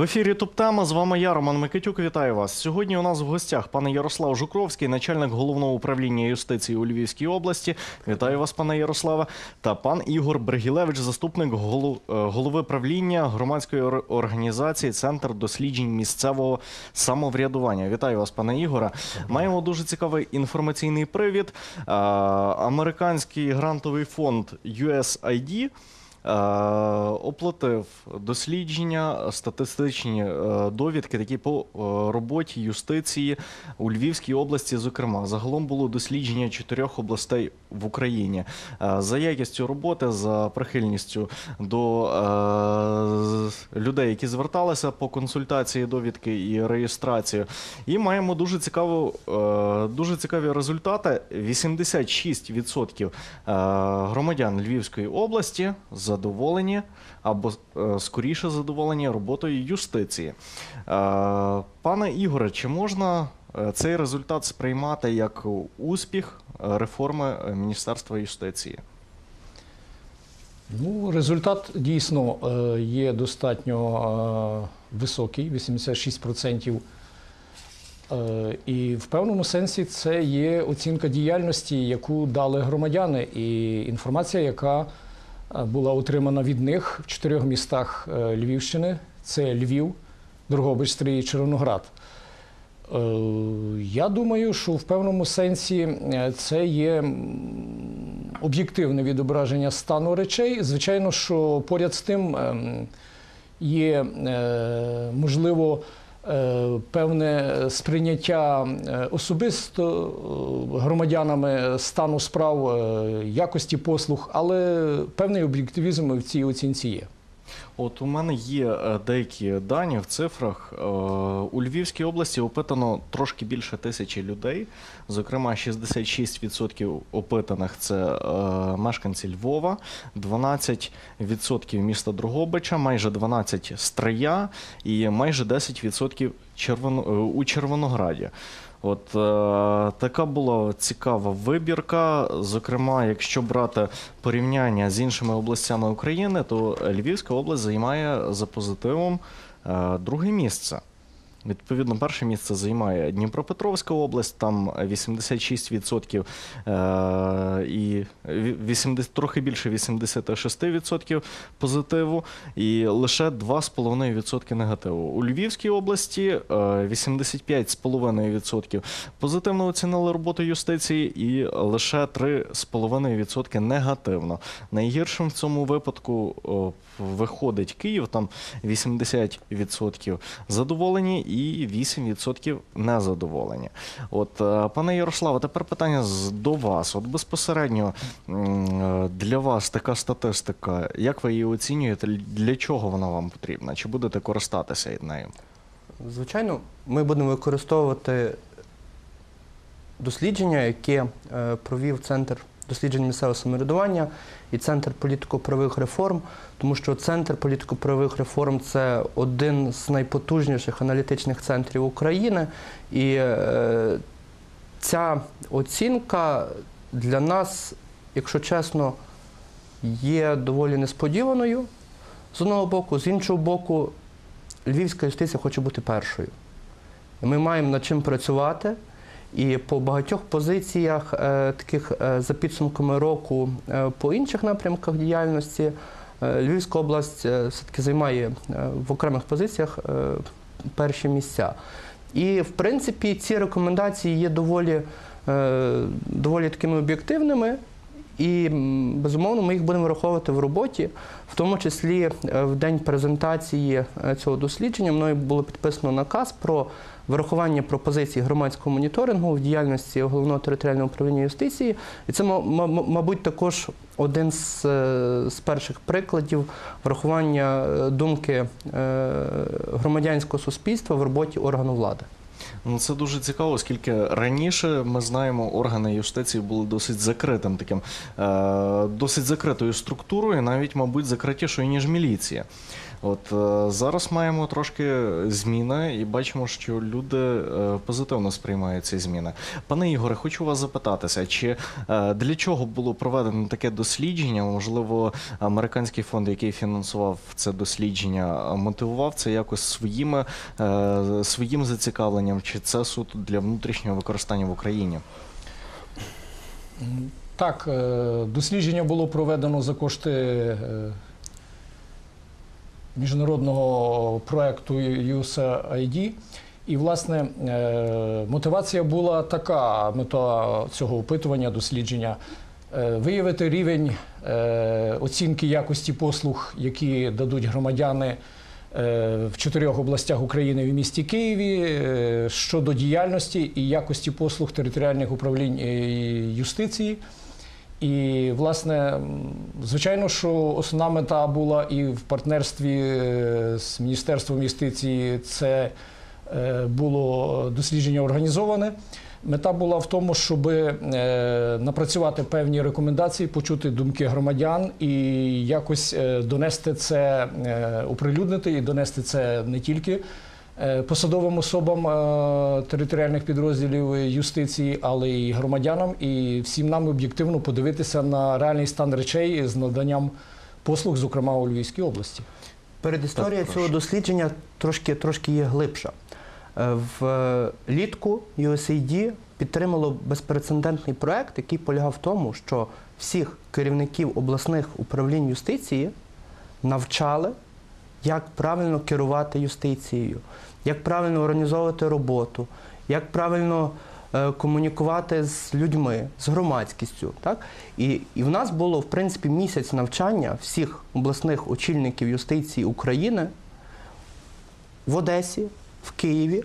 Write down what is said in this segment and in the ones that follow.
В ефірі Топтема з вами я, Роман Микитюк. Вітаю вас. Сьогодні у нас в гостях пане Ярослав Жукровський, начальник головного управління юстиції у Львівській області. Вітаю вас, пане Ярославе. Та пан Ігор Бригілевич, заступник е, голови правління громадської організації Центр досліджень місцевого самоврядування. Вітаю вас, пане Ігоре. Маємо дуже цікавий інформаційний привід. Е, Американський грантовий фонд USAID оплатив дослідження, статистичні е, довідки, такі по е, роботі юстиції у Львівській області. Зокрема, загалом було дослідження чотирьох областей в Україні Е, за якістю роботи, за прихильністю до е, людей, які зверталися по консультації, довідки і реєстрацію. І маємо дуже цікаву, е, дуже цікаві результати. 86% е, громадян Львівської області задоволені або е, скоріше задоволені роботою юстиції. Е, Пане Ігоре, чи можна е, цей результат сприймати як успіх реформи Міністерства юстиції? Ну, результат дійсно є достатньо високий, 86%. Е, І в певному сенсі це є оцінка діяльності, яку дали громадяни, і інформація, яка була отримана від них в чотирьох містах е, Львівщини: це Львів, Дрогобич, Стрий і Червоноград. Е, Я думаю, що в певному сенсі е, це є об'єктивне відображення стану речей. Звичайно, що поряд з тим ем, є е, можливо. Е, Певне сприйняття е, особисто е, громадянами стану справ, якості послуг, але певний об'єктивізм в цій оцінці є. От у мене є е, деякі дані в цифрах. Е, У Львівській області опитано трошки більше тисячі людей. Зокрема, 66% опитаних це е, мешканці Львова, 12% міста Дрогобича, майже 12% Стрия і майже 10% Червоно, е, у Червонограді. От е, така була цікава вибірка. Зокрема, якщо брати порівняння з іншими областями України, то Львівська область займає за позитивом е, друге місце. Відповідно, перше місце займає Дніпропетровська область, там 86% е, і ві- 80, трохи більше 86% позитиву, і лише 2,5% негативу. У Львівській області е, 85,5% позитивно оцінили роботу юстиції, і лише 3,5% негативно. Найгіршим в цьому випадку о, виходить Київ, там 80% задоволені і 8% незадоволені. От, е, пане Ярославе, тепер питання до вас. От безпосередньо е, для вас така статистика, як ви її оцінюєте? Для чого вона вам потрібна? Чи будете користатися нею? Звичайно, ми будемо використовувати дослідження, яке е, провів Центр досліджень місцевого самоврядування і Центр політико-правових реформ, тому що Центр політико-правових реформ це один з найпотужніших аналітичних центрів України. І е, ця оцінка для нас, якщо чесно, є доволі несподіваною з одного боку, з іншого боку, львівська юстиція хоче бути першою. Ми маємо над чим працювати. І по багатьох позиціях, е, таких е, за підсумками року, е, по інших напрямках діяльності, Львівська область все-таки займає в окремих позиціях перші місця. І, в принципі, ці рекомендації є доволі, доволі такими об'єктивними. І безумовно ми їх будемо враховувати в роботі, в тому числі в день презентації цього дослідження мною було підписано наказ про врахування пропозицій громадського моніторингу в діяльності головного територіального управління юстиції. І це, ма- ма- мабуть, також один з, е, з перших прикладів врахування е, думки е, громадянського суспільства в роботі органу влади. Ну, це дуже цікаво, оскільки раніше ми знаємо, органи юстиції були досить закритим таким, досить закритою структурою, навіть, мабуть, закритішою, ніж міліція. От е, зараз маємо трошки зміни і бачимо, що люди е, позитивно сприймають ці зміни. Пане Ігоре, хочу вас запитатися, чи е, для чого було проведено таке дослідження? Можливо, американський фонд, який фінансував це дослідження, мотивував це якось своїми своїм зацікавленням, чи це суто для внутрішнього використання в Україні? Так, дослідження було проведено за кошти міжнародного проекту USAID. І, власне, е, мотивація була така: мета цього опитування, дослідження е, виявити рівень е, оцінки якості послуг, які дадуть громадяни в чотирьох областях України в місті Києві щодо діяльності і якості послуг територіальних управлінь юстиції. І, власне, звичайно, що основна мета була і в партнерстві е, з Міністерством юстиції це е, було дослідження організоване. Мета була в тому, щоб е, напрацювати певні рекомендації, почути думки громадян і якось донести це, оприлюднити і донести це не тільки посадовим особам е, територіальних підрозділів юстиції, але й громадянам, і всім нам об'єктивно подивитися на реальний стан речей з наданням послуг, зокрема у Львівській області. Передісторія Так, цього дослідження трошки, трошки є глибша. Е, В е, літку USAID підтримало безпрецедентний проект, який полягав в тому, що всіх керівників обласних управлінь юстиції навчали, як правильно керувати юстицією, як правильно організовувати роботу, як правильно е, комунікувати з людьми, з громадськістю. Так? І, і в нас було, в принципі, місяць навчання всіх обласних очільників юстиції України в Одесі, в Києві.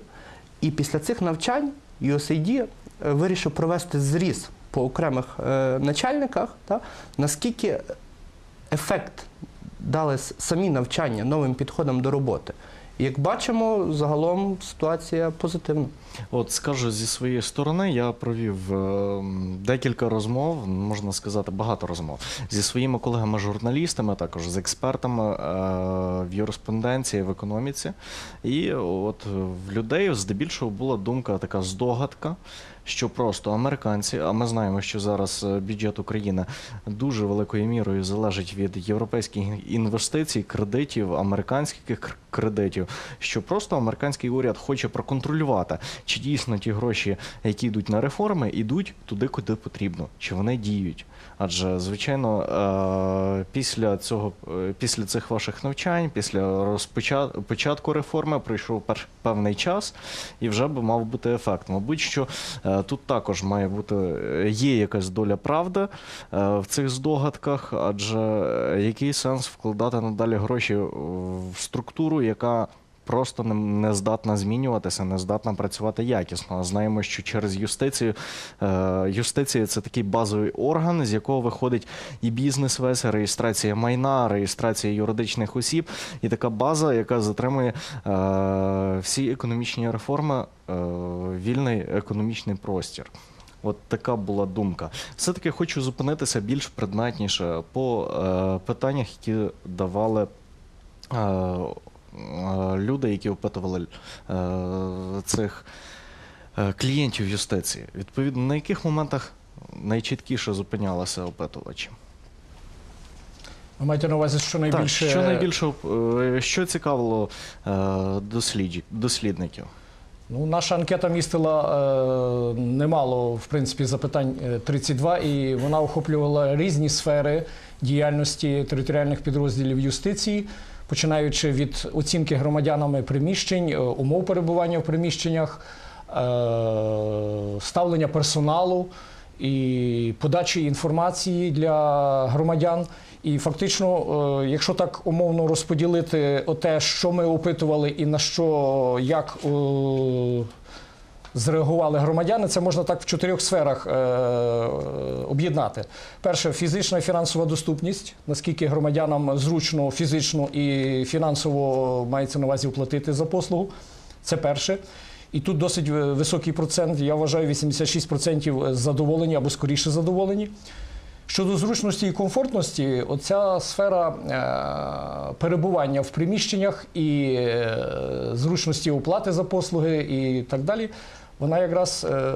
І після цих навчань USAID е, вирішив провести зріз по окремих е, начальниках, та, наскільки ефект дали самі навчання новим підходам до роботи. Як бачимо, загалом ситуація позитивна. От скажу зі своєї сторони, я провів е, декілька розмов, можна сказати, багато розмов зі своїми колегами-журналістами, також з експертами е, в юриспонденції, в економіці. І от в людей здебільшого була думка, така здогадка, що просто американці, а ми знаємо, що зараз е, бюджет України дуже великою мірою залежить від європейських інвестицій, кредитів, американських кр- кредитів, що просто американський уряд хоче проконтролювати, чи дійсно ті гроші, які йдуть на реформи, йдуть туди, куди потрібно, чи вони діють. Адже, звичайно, е, після цього, е, після цих ваших навчань, після початку реформи пройшов певний час, і вже би мав бути ефект. Мабуть, що е, тут також має бути є якась доля правди в цих здогадках, адже який сенс вкладати надалі гроші в структуру, яка просто не, не здатна змінюватися, не здатна працювати якісно. Знаємо, що через юстицію е, юстиція це такий базовий орган, з якого виходить і бізнес весь, реєстрація майна, реєстрація юридичних осіб, і така база, яка затримує е, всі економічні реформи, е, вільний економічний простір. От така була думка. Все-таки хочу зупинитися більш предметніше по е, питаннях, які давали е, люди, які опитували е, цих е, клієнтів юстиції. Відповідно, на яких моментах найчіткіше зупинялися опитувачі? Ви маєте на увазі, що найбільше Так, що найбільше е, що цікавило е, дослідників? Ну, наша анкета містила е, немало, в принципі, запитань е, 32, і вона охоплювала різні сфери діяльності територіальних підрозділів юстиції, починаючи від оцінки громадянами приміщень, е, умов перебування в приміщеннях, е, ставлення персоналу і подачі інформації для громадян. І фактично, е, якщо так умовно розподілити те, що ми опитували, і на що як зреагували громадяни, це можна так в чотирьох сферах е, об'єднати. Перше фізична і фінансова доступність, наскільки громадянам зручно фізично і фінансово мається на увазі оплатити за послугу. Це перше. І тут досить високий процент, я вважаю, 86% задоволені або скоріше задоволені. Щодо зручності і комфортності, оця сфера е, перебування в приміщеннях і е, зручності оплати за послуги і так далі, вона якраз е,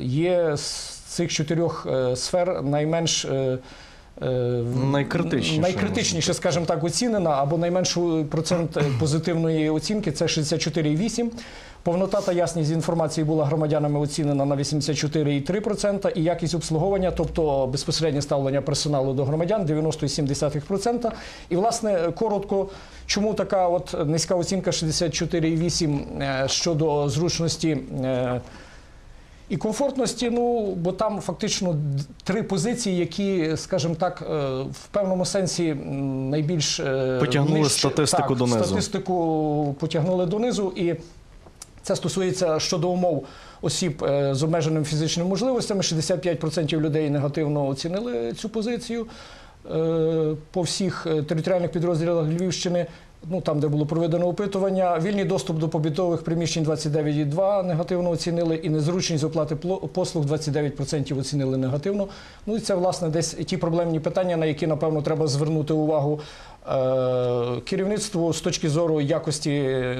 є з цих чотирьох е, сфер найменш. е, Найкритичніше, найкритичніше, скажімо так, оцінена, або найменший процент позитивної оцінки це 64,8. Повнота та ясність інформації була громадянами оцінена на 84,3%, і якість обслуговування, тобто безпосереднє ставлення персоналу до громадян 90,7%. І, власне, коротко, чому така от низька оцінка 64,8 е, щодо зручності. е, і комфортності, ну бо там фактично три позиції, які, скажімо так, е, в певному сенсі найбільш Потягнули статистику так, донизу. Статистику потягнули донизу, і це стосується щодо умов осіб е, з обмеженими фізичними можливостями. 65% людей негативно оцінили цю позицію е, по всіх е, територіальних підрозділах Львівщини. Ну там, де було проведено опитування, вільний доступ до побутових приміщень 29,2 негативно оцінили, і незручність оплати послуг 29% оцінили негативно. Ну і це власне десь ті проблемні питання, на які напевно треба звернути увагу керівництву з точки зору якості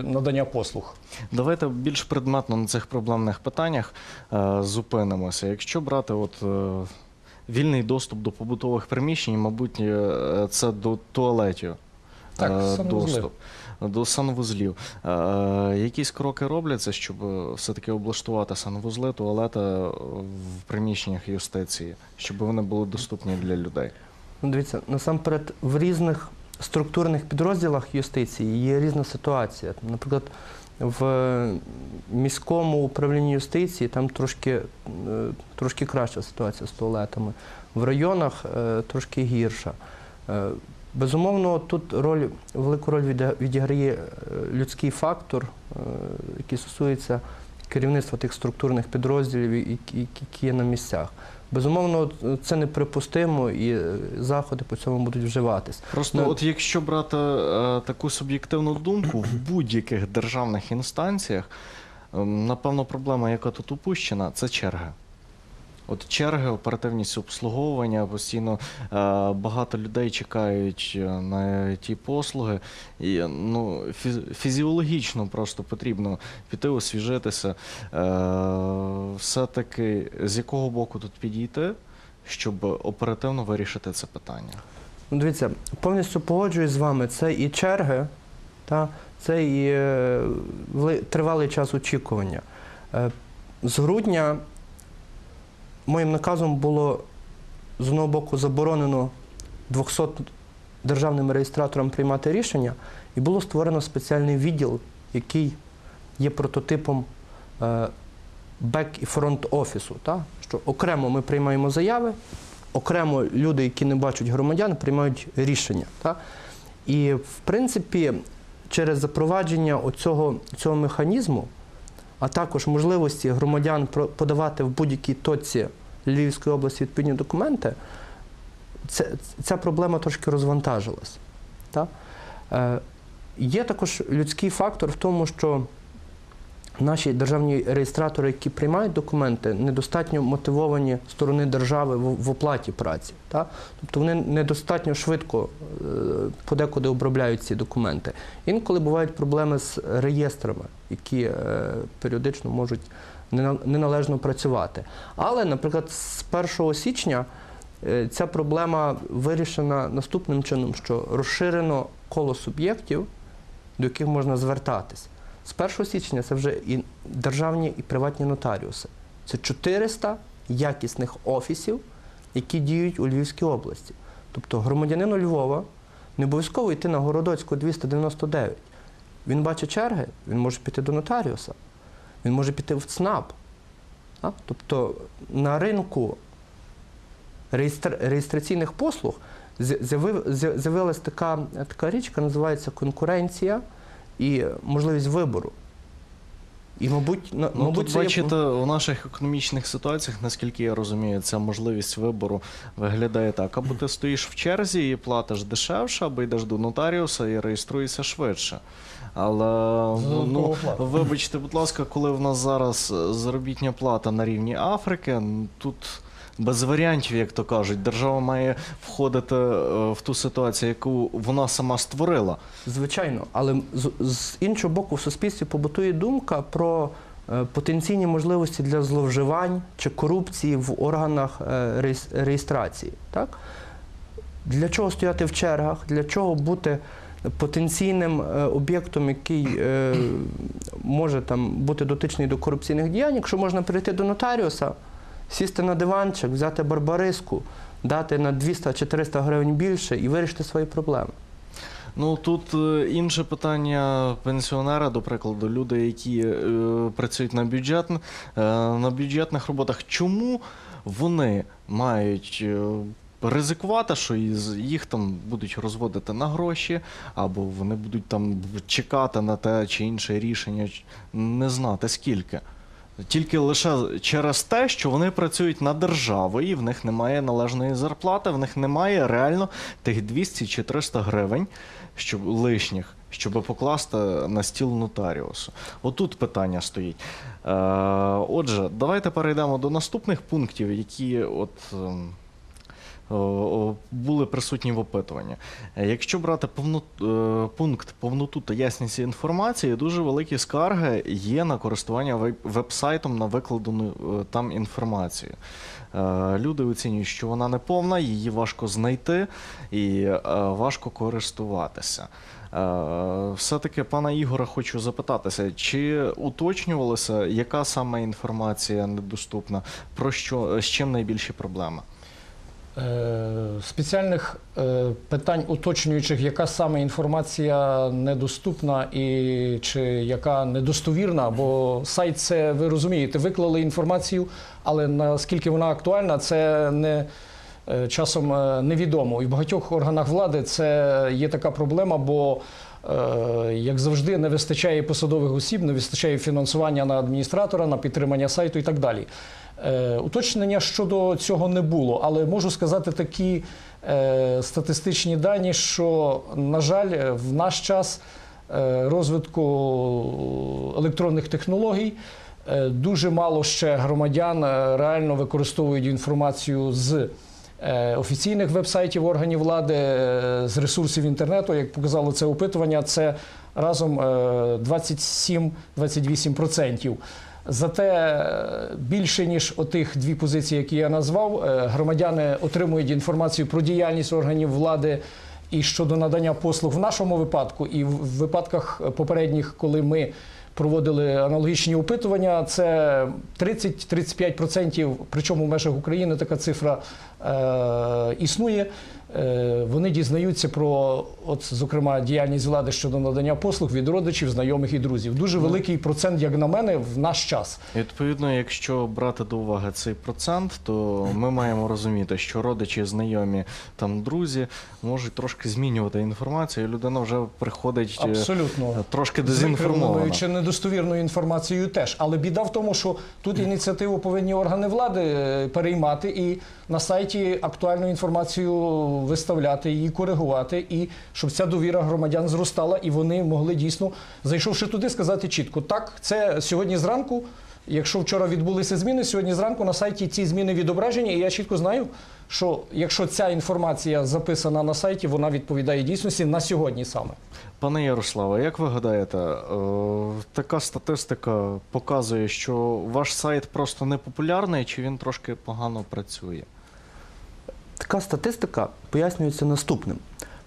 надання послуг. Давайте більш предметно на цих проблемних питаннях е, зупинимося. Якщо брати от, е, вільний доступ до побутових приміщень, мабуть, е, це до туалетів. Так, е, доступ. До санвузлів. Е, якісь кроки робляться, щоб е, все-таки облаштувати санвузли, туалети е, в приміщеннях юстиції, щоб вони були доступні для людей. Ну, дивіться, насамперед в різних структурних підрозділах юстиції є різна ситуація. Наприклад, в міському управлінні юстиції там трошки, е, трошки краща ситуація з туалетами. В районах е, трошки гірша. Е, Безумовно, тут роль, велику роль відіграє людський фактор, який стосується керівництва тих структурних підрозділів, які є на місцях. Безумовно, це неприпустимо і е, заходи по цьому будуть вживатись. Просто, Ну, от якщо брати е, таку суб'єктивну думку, в будь-яких державних інстанціях, е, напевно, проблема, яка тут упущена, це черги. От черги, оперативність обслуговування, постійно е, багато людей чекають е, на ті послуги. І ну, фіз- фізіологічно просто потрібно піти освіжитися. Е, все-таки з якого боку тут підійти, щоб оперативно вирішити це питання? Ну, дивіться, повністю погоджуюсь з вами. Це і черги, та, це і тривалий час очікування. З грудня моїм наказом було з одного боку заборонено 200 державним реєстраторам приймати рішення, і було створено спеціальний відділ, який є прототипом бек і фронт офісу. Що окремо ми приймаємо заяви, окремо люди, які не бачать громадян, приймають рішення. Та? І в принципі, через запровадження оцього, цього механізму, а також можливості громадян подавати в будь-якій точці Львівської області відповідні документи, ця проблема трошки розвантажилась. Та? Е, є також людський фактор в тому, що наші державні реєстратори, які приймають документи, недостатньо мотивовані сторони держави в, оплаті праці. Та? Тобто вони недостатньо швидко е, подекуди обробляють ці документи. Інколи бувають проблеми з реєстрами, які е, періодично можуть неналежно працювати. Але, наприклад, з 1 січня е, ця проблема вирішена наступним чином, що розширено коло суб'єктів, до яких можна звертатись. З 1 січня це вже і державні, і приватні нотаріуси. Це 400 якісних офісів, які діють у Львівській області. Тобто громадянину Львова не обов'язково йти на Городоцьку 299. Він бачить черги, він може піти до нотаріуса, він може піти в ЦНАП. Тобто на ринку реєстраційних послуг з'я- з'явив- з'я- з'явилась така, така річ, яка називається конкуренція і можливість вибору. І, мабуть, на- Ну, мабуть, тут це є- бачите, у наших економічних ситуаціях, наскільки я розумію, ця можливість вибору виглядає так: або ти стоїш в черзі і платиш дешевше, або йдеш до нотаріуса і реєструєшся швидше. Але ну, вибачте, будь ласка, коли в нас зараз е, заробітня плата на рівні Африки, тут без варіантів, як то кажуть. Держава має входити е, в ту ситуацію, яку вона сама створила. Звичайно, але з, з іншого боку, в суспільстві побутує думка про е, потенційні можливості для зловживань чи корупції в органах е, реєстрації. Так? Для чого стояти в чергах? Для чого бути потенційним об'єктом, який може там бути дотичний до корупційних діянь, якщо можна прийти до нотаріуса, сісти на диванчик, взяти барбариску, дати на 200 чи 300 гривень більше і вирішити свої проблеми. Ну тут е, інше питання пенсіонера, до прикладу, люди, які е, працюють на бюджет, е, на бюджетних роботах. Чому вони мають е, ризикувати, що їх там будуть розводити на гроші, або вони будуть там чекати на те чи інше рішення, не знати скільки. Тільки лише через те, що вони працюють на державу, і в них немає належної зарплати, в них немає реально тих 200 чи 300 гривень, щоб лишніх, щоб покласти на стіл нотаріусу. Отут питання стоїть. Е, отже, давайте перейдемо до наступних пунктів, які от. Були присутні в опитуванні. Е, Якщо брати повну, е, пункт повноту та ясність інформації, дуже великі скарги є на користування веб- веб-сайтом на викладену е, там інформацію. Люди оцінюють, що вона не повна, її важко знайти і важко користуватися. Все-таки пана Ігора хочу запитатися, чи уточнювалося, яка саме інформація недоступна, про що з чим найбільші проблеми? Е, Спеціальних е, питань уточнюючих, яка саме інформація недоступна і чи яка недостовірна, бо сайт це ви розумієте, виклали інформацію, але наскільки вона актуальна, це не е, часом невідомо. І в багатьох органах влади це є така проблема, бо як завжди, не вистачає посадових осіб, не вистачає фінансування на адміністратора, на підтримання сайту і так далі. Е, Уточнення щодо цього не було, але можу сказати такі е, статистичні дані, що, на жаль, е, в наш час розвитку електронних технологій дуже мало ще громадян реально використовують інформацію з офіційних вебсайтів органів влади, з ресурсів інтернету. Як показало це опитування, це разом е, 27-28%. Зате е, більше ніж отих дві позиції, які я назвав, е, громадяни отримують інформацію про діяльність органів влади і щодо надання послуг в нашому випадку, і в випадках попередніх, коли ми проводили аналогічні опитування, це 30-35%, причому в межах України така цифра е, існує. Е, Вони дізнаються про, от, зокрема, діяльність влади щодо надання послуг від родичів, знайомих і друзів. Дуже великий процент, як на мене, в наш час. І, Відповідно, якщо брати до уваги цей процент, то ми маємо розуміти, що родичі, знайомі там друзі можуть трошки змінювати інформацію, і людина вже приходить е, Абсолютно. трошки З дезінформована. чи недостовірною інформацією теж. Але біда в тому, що тут ініціативу повинні органи влади е, переймати і на сайті актуальну інформацію виставляти, її коригувати, і щоб ця довіра громадян зростала, і вони могли дійсно, зайшовши туди, сказати чітко: так, це сьогодні зранку. Якщо вчора відбулися зміни, сьогодні зранку на сайті ці зміни відображені, і я чітко знаю, що якщо ця інформація записана на сайті, вона відповідає дійсності на сьогодні саме. Пане Ярославе, як ви гадаєте, е, така статистика показує, що ваш сайт просто не популярний, чи він трошки погано працює? Така статистика пояснюється наступним.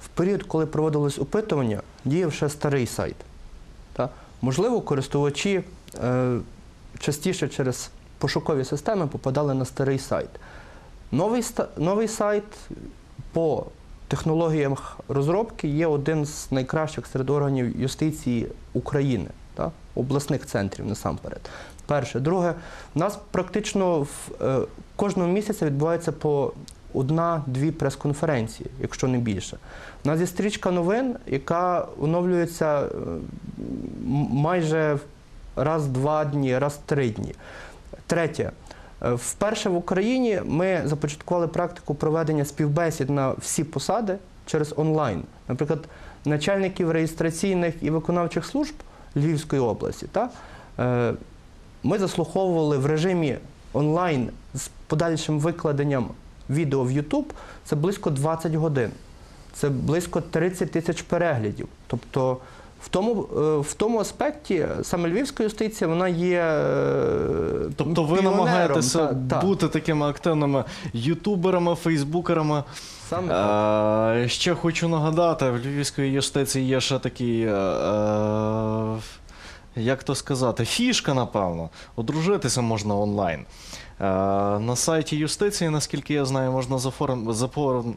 В період, коли проводилось опитування, діяв ще старий сайт. Та? Можливо, користувачі е, частіше через пошукові системи попадали на старий сайт. Новий, новий сайт по технологіях розробки є один з найкращих серед органів юстиції України, та? обласних центрів насамперед. Перше. Друге, у нас практично в, е, кожного місяця відбувається по одна-дві прес-конференції, якщо не більше. У нас є стрічка новин, яка оновлюється е, майже раз два дні, раз три дні. Третє. Е, Вперше в Україні ми започаткували практику проведення співбесід на всі посади через онлайн. Наприклад, начальників реєстраційних і виконавчих служб Львівської області. Та, е, ми заслуховували в режимі онлайн з подальшим викладенням відео в YouTube це близько 20 годин. Це близько 30 тисяч переглядів. Тобто в тому, е, в тому аспекті саме львівська юстиція вона є. е, Тобто ви намагаєтеся Та- та. бути такими активними ютуберами, фейсбукерами. Саме. Е, ще хочу нагадати, в Львівської юстиції є ще такий, е, як то сказати, фішка, напевно. Одружитися можна онлайн. Е, на сайті юстиції, наскільки я знаю, можна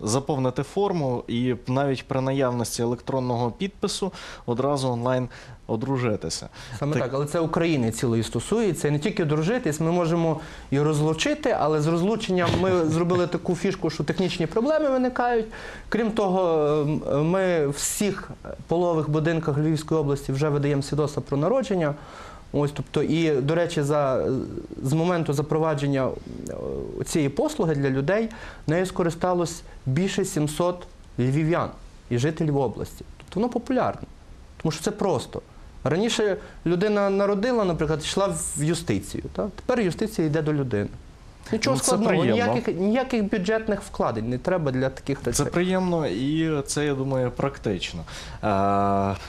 заповнити форму і навіть при наявності електронного підпису одразу онлайн одружитися. Саме Так. так. але це України цілої стосується. І не тільки дружитись, ми можемо і розлучити, але з розлученням ми зробили таку фішку, що технічні проблеми виникають. Крім того, ем, ми в всіх полових будинках Львівської області вже видаємо свідоцтва про народження. Ось, тобто, і, до речі, за, з моменту запровадження е, цієї послуги для людей нею скористалось більше 700 львів'ян і жителів області. Тобто воно популярне, тому що це просто. Раніше людина народила, наприклад, йшла в юстицію. Та? Тепер юстиція йде до людини. Нічого Ну, складного, ніяких, ніяких бюджетних вкладень не треба для таких речей. Це приємно і це, я думаю, практично. Е,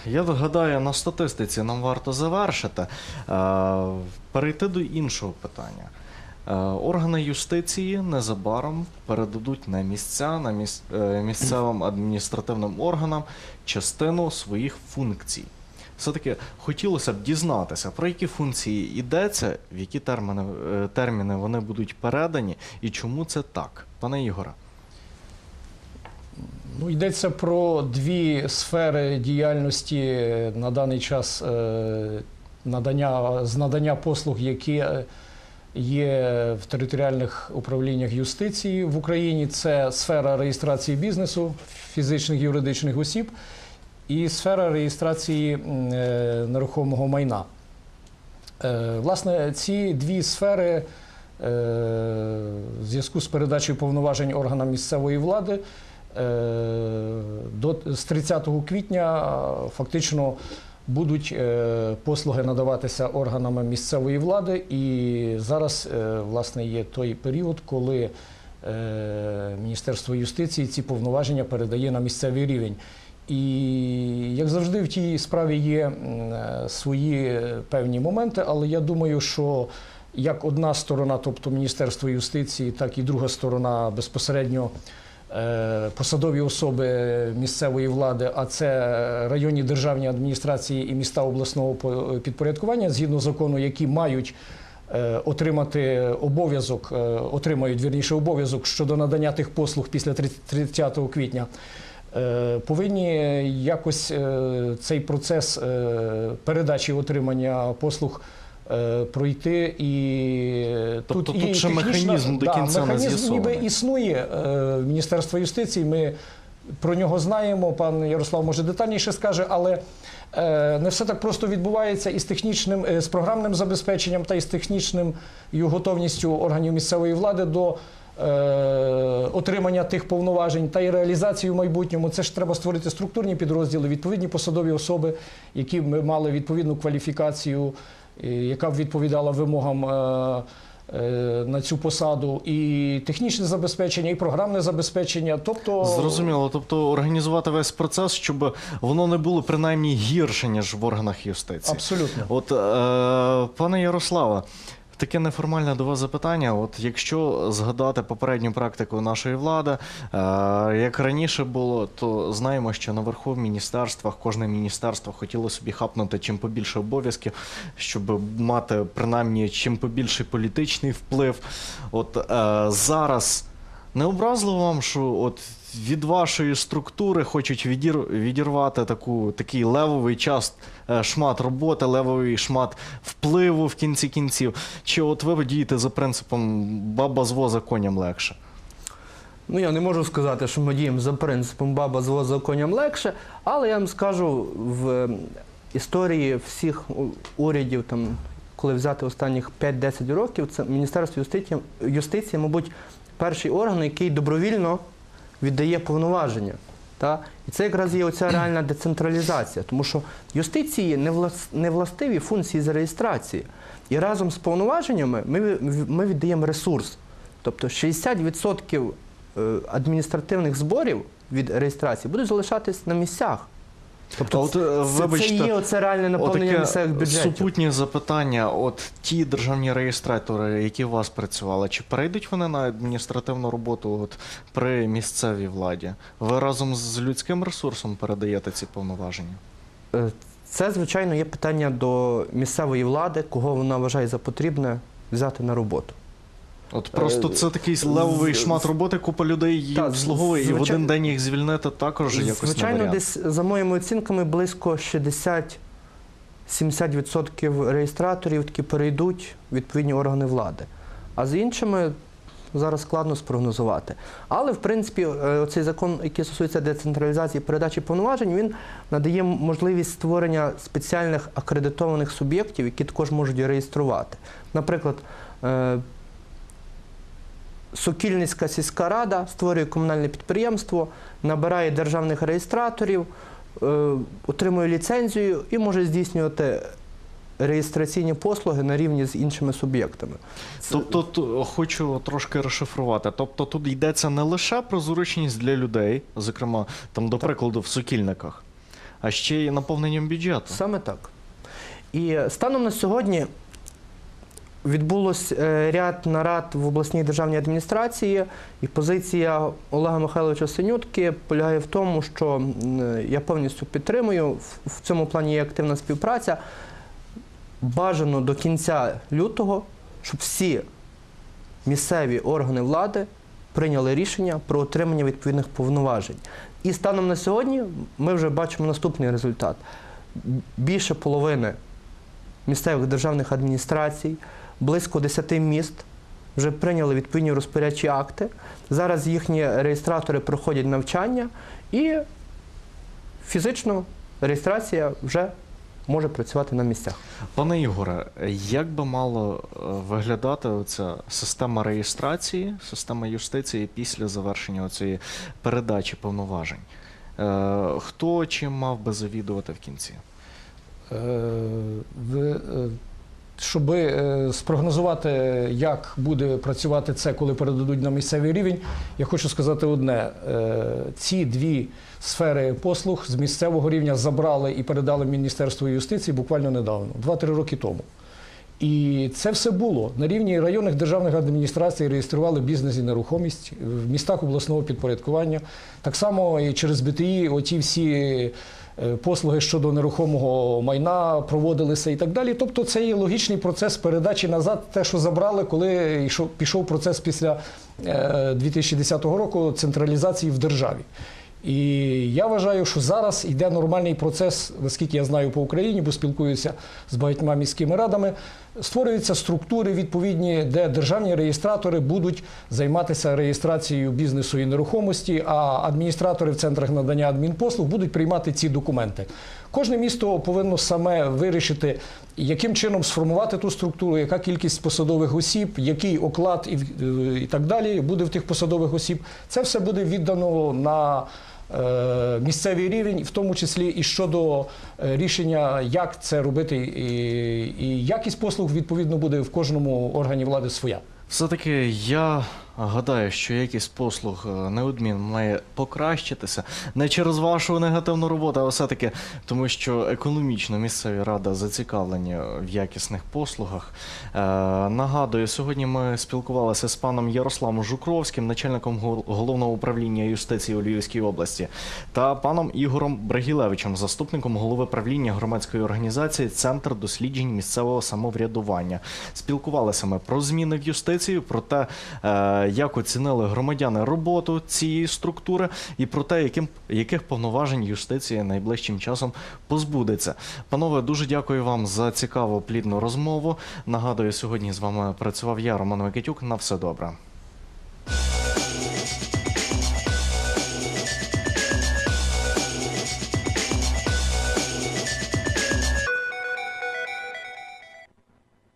я гадаю, на статистиці нам варто завершити. Е, перейти до іншого питання. Е, органи юстиції незабаром передадуть на місця, на е, місцевим адміністративним органам частину своїх функцій. Все-таки хотілося б дізнатися, про які функції йдеться, в які терміни, е, терміни вони будуть передані і чому це так, пане Ігоре. Ну, йдеться про дві сфери діяльності на даний час е, надання, з надання послуг, які е, є в територіальних управліннях юстиції в Україні. Це сфера реєстрації бізнесу фізичних юридичних осіб і сфера реєстрації е, нерухомого майна. Е, Власне, ці дві сфери е, в зв'язку з передачею повноважень органам місцевої влади з 30 квітня фактично будуть послуги надаватися органами місцевої влади, і зараз власне є той період, коли Міністерство юстиції ці повноваження передає на місцевий рівень. І як завжди, в тій справі є е, свої певні моменти, але я думаю, що як одна сторона, тобто Міністерство юстиції, так і друга сторона безпосередньо е, посадові особи місцевої влади, а це районні державні адміністрації і міста обласного по- підпорядкування, згідно закону, які мають е, отримати обов'язок, е, отримають вірніше обов'язок щодо надання тих послуг після 30 квітня. Е, Повинні якось е, цей процес е, передачі і отримання послуг пройти і Тобто і тут ще технічна- механізм до да, кінця не механізм ніби існує Міністерство юстиції. Ми про нього знаємо. Пан Ярослав може детальніше скаже, але не все так просто відбувається із технічним, з програмним забезпеченням та із технічним і готовністю органів місцевої влади до. Е, Отримання тих повноважень та й реалізацію в майбутньому це ж треба створити структурні підрозділи, відповідні посадові особи, які б мали відповідну кваліфікацію, е, яка б відповідала вимогам е, на цю посаду, і технічне забезпечення, і програмне забезпечення. Тобто Зрозуміло, тобто організувати весь процес, щоб воно не було принаймні гірше, ніж в органах юстиції. абсолютно. От, е, пане Ярославе, таке неформальне до вас запитання. От якщо згадати попередню практику нашої влади, е, як раніше було, то знаємо, що наверху в міністерствах кожне міністерство хотіло собі хапнути чим побільше обов'язків, щоб мати принаймні чим побільший політичний вплив. От е, зараз. Не образливо вам, що от від вашої структури хочуть відір... відірвати таку, такий левовий час, е, шмат роботи, левовий шмат впливу в кінці кінців? Чи от ви дієте за принципом баба з воза коням легше? Ну, я не можу сказати, що ми діємо за принципом баба з воза коням легше, але я вам скажу, в е, історії всіх урядів, там, коли взяти останніх 5-10 років, це Міністерство юстиції, юстиції, мабуть, перший орган, який добровільно віддає повноваження. Та? І це якраз є оця реальна децентралізація, тому що юстиції не, влас, не властиві функції з реєстрації. І разом з повноваженнями ми, ми віддаємо ресурс. Тобто 60% е, адміністративних зборів від реєстрації будуть залишатись на місцях. Тобто, от, е, це, вибачте, це є оце реальне наповнення місцевих бюджетів. супутнє запитання. От ті державні реєстратори, які у вас працювали, чи перейдуть вони на адміністративну роботу от, при місцевій владі? Ви разом з людським ресурсом передаєте ці повноваження? Е, Це, звичайно, є питання до місцевої влади, кого вона вважає за потрібне взяти на роботу. От просто Е, це такий левовий шмат роботи, купа людей її обслуговує, і в один день їх звільнити також якось Звичайно, десь за моїми оцінками близько 60-70% реєстраторів таки перейдуть в відповідні органи влади. А з іншими зараз складно спрогнозувати. Але в принципі, е, цей закон, який стосується децентралізації передачі повноважень, він надає можливість створення спеціальних акредитованих суб'єктів, які також можуть реєструвати. Наприклад, е, Сокільницька сільська рада створює комунальне підприємство, набирає державних реєстраторів, е, отримує ліцензію і може здійснювати реєстраційні послуги на рівні з іншими суб'єктами. Тобто хочу трошки розшифрувати. Тобто тут йдеться не лише про зручність для людей, зокрема, там, до прикладу, в сокільниках, а ще й наповненням бюджету. Саме так. І станом на сьогодні відбулось е, ряд нарад в обласній державній адміністрації, і позиція Олега Михайловича Синютки полягає в тому, що я повністю підтримую. В цьому плані є активна співпраця. Бажано до кінця лютого, щоб всі місцеві органи влади прийняли рішення про отримання відповідних повноважень. І станом на сьогодні ми вже бачимо наступний результат. Більше половини місцевих державних адміністрацій, близько 10 міст вже прийняли відповідні розпорядчі акти. Зараз їхні реєстратори проходять навчання і фізично реєстрація вже може працювати на місцях. Пане Ігоре, як би мало е, виглядати ця система реєстрації, система юстиції після завершення цієї передачі повноважень? Е, Хто чим мав би завідувати в кінці? Е, е, щоб е, спрогнозувати, як буде працювати це, коли передадуть на місцевий рівень, я хочу сказати одне: ці дві сфери послуг з місцевого рівня забрали і передали Міністерству юстиції буквально недавно, 2-3 роки тому. І це все було на рівні районних державних адміністрацій реєстрували бізнес і нерухомість в містах обласного підпорядкування. Так само і через БТІ оті всі послуги щодо нерухомого майна проводилися і так далі. Тобто це є логічний процес передачі назад, те, що забрали, коли пішов процес після е, 2010 року централізації в державі. І я вважаю, що зараз йде нормальний процес, наскільки я знаю по Україні, бо спілкуюся з багатьма міськими радами. Створюються структури відповідні, де державні реєстратори будуть займатися реєстрацією бізнесу і нерухомості, а адміністратори в центрах надання адмінпослуг будуть приймати ці документи. Кожне місто повинно саме вирішити, яким чином сформувати ту структуру, яка кількість посадових осіб, який оклад і, і так далі буде в тих посадових осіб. Це все буде віддано на е, місцевий рівень, в тому числі і щодо е, рішення, як це робити, і, якість послуг відповідно буде в кожному органі влади своя. Все-таки я гадаю, що якість послуг е, неодмінно має покращитися не через вашу негативну роботу, а все-таки тому, що економічно місцеві ради зацікавлені в якісних послугах. Е, нагадую, сьогодні ми спілкувалися з паном Ярославом Жукровським, начальником головного управління юстиції у Львівській області, та паном Ігорем Брагілевичем, заступником голови правління громадської організації Центр досліджень місцевого самоврядування. Спілкувалися ми про зміни в юстицію, про те, як оцінили громадяни роботу цієї структури, і про те, яким яких повноважень юстиція найближчим часом позбудеться. Панове, дуже дякую вам за цікаву плідну розмову. Нагадую, сьогодні з вами працював я, Роман Микитюк. На все добре.